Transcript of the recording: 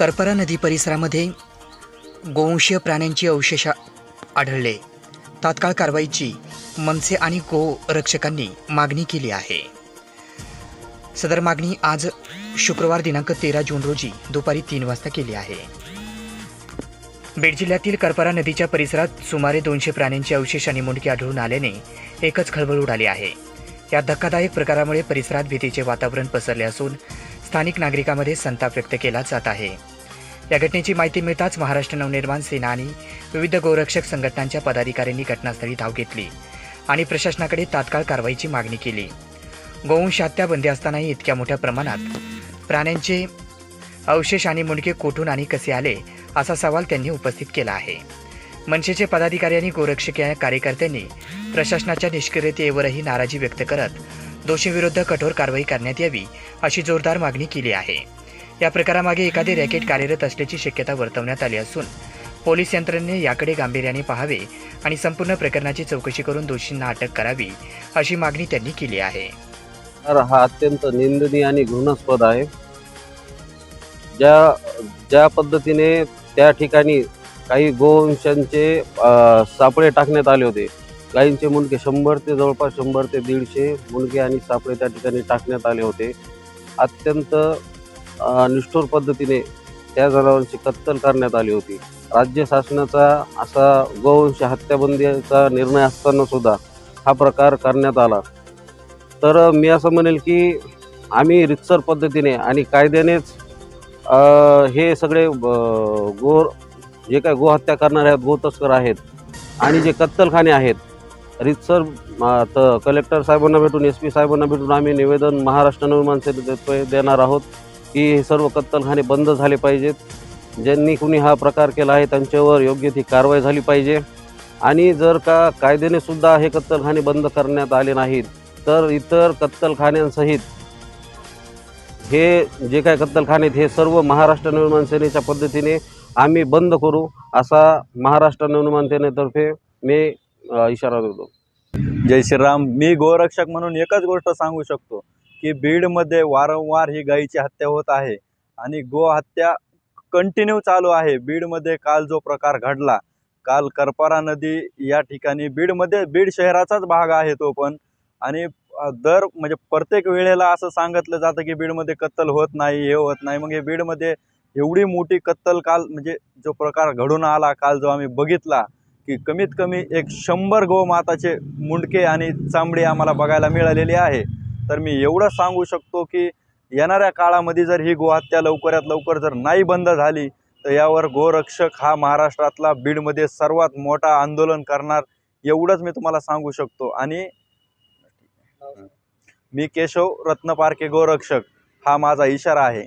करपरा नदी परिसरामध्ये गोवंशीय प्राण्यांची अवशेष आढळले. तात्काळ कारवाईची मनसे आणि गोरक्षकांनी मागणी केली आहे. सदर मागणी आज शुक्रवार दिनांक तेरा जून रोजी दुपारी तीन वाजता केली आहे. बीड जिल्ह्यातील करपरा नदीच्या परिसरात सुमारे दोनशे प्राण्यांचे अवशेष आणि मुंडके आढळून आल्याने एकच खळबळ उडाली आहे. या धक्कादायक प्रकारामुळे परिसरात भीतीचे वातावरण पसरले असून स्थानिक नागरिकांमध्ये संताप व्यक्त केला जात आहे. या घटनेची माहिती मिळताच महाराष्ट्र नवनिर्माण सेना आणि विविध गोरक्षक संघटनांच्या पदाधिकाऱ्यांनी घटनास्थळी धाव घेतली आणि प्रशासनाकडे तात्काळ कारवाईची मागणी केली. गोवंश हत्या बंदी असतानाही इतक्या मोठ्या प्रमाणात प्राण्यांचे अवशेष आणि मुंडके कोठून आणि कसे आले असा सवाल त्यांनी उपस्थित केला आहे. मनसेचे पदाधिकारी आणि गोरक्षक या कार्यकर्त्यांनी प्रशासनाच्या निष्क्रियतेवरही नाराजी व्यक्त करत दोषीविरुद्ध कठोर कारवाई करण्यात यावी अशी जोरदार मागणी केली आहे. या प्रकारामागे एखादे रॅकेट कार्यरत असल्याची शक्यता वर्तवण्यात आली असून पोलीस यंत्रणेने याकडे गांभीर्याने पाहावे आणि संपूर्ण प्रकरणाची चौकशी करून दोषींना अटक करावी अशी मागणी त्यांनी केली आहे. तर हा अत्यंत निंदनीय आणि घृणास्पद आहे. ज्या ज्या पद्धतीने त्या ठिकाणी काही गोवंशांचे सापळे टाकण्यात आले होते गायींचे मुंडके शंभर ते जवळपास शंभर ते दीडशे मुंडके आणि सापळे त्या ठिकाणी टाकण्यात आले होते. अत्यंत निष्ठुर पद्धतीने त्या जनावरांची कत्तल करण्यात आली होती. राज्य शासनाचा असा गोवंश हत्याबंदीचा निर्णय असताना सुद्धा हा प्रकार करण्यात आला. तर मी असं म्हणेल की आम्ही रितसर पद्धतीने आणि कायद्यानेच हे सगळे अ, गो जे काय गोहत्या करणारे आहेत गोतस्कर आहेत आणि जे कत्तलखाने आहेत रितसर तर कलेक्टर साहेबांना भेटून एस पी साहेबांना भेटून आम्ही निवेदन महाराष्ट्र निर्माण सेनेतर्फे देणार आहोत की हे सर्व कत्तलखाने बंद झाले पाहिजेत. ज्यांनी कुणी हा प्रकार केला आहे त्यांच्यावर योग्य ती कारवाई झाली पाहिजे. आणि जर का कायद्याने सुद्धा हे कत्तलखाने बंद करण्यात आले नाहीत तर इतर कत्तलखान्यांसहित हे जे काय कत्तलखाने आहेत हे सर्व महाराष्ट्र निर्माण सेनेच्या पद्धतीने आम्ही बंद करू असा महाराष्ट्र निर्माण सेनेतर्फे मी इशारा देतो. जय श्रीराम. मी गोरक्षक म्हणून एकच गोष्ट सांगू शकतो की बीडमध्ये वारंवार ही गायीची हत्या होत आहे आणि गो हत्या कंटिन्यू चालू आहे. बीडमध्ये काल जो प्रकार घडला काल करपारा नदी या ठिकाणी बीडमध्ये बीड शहराचाच भाग आहे तो पण. आणि दर म्हणजे प्रत्येक वेळेला असं सांगितलं जातं की बीडमध्ये कत्तल होत नाही हे होत नाही. मग हे बीडमध्ये एवढी मोठी कत्तल काल म्हणजे जो प्रकार घडून आला काल जो आम्ही बघितला की कमीत कमी एक शंभर गोमाताचे मुंडके आणि चांबडी आम्हाला बघायला मिळालेली आहे. तर मी एवढं सांगू शकतो की येणाऱ्या काळामध्ये जर ही गोहत्या लवकरात लवकर जर नाही बंद झाली तर यावर गोरक्षक हा महाराष्ट्रातला बीडमध्ये सर्वात मोठा आंदोलन करणार एवढंच मी तुम्हाला सांगू शकतो. आणि मी केशव रत्नपारखे गोरक्षक हा माझा इशारा आहे.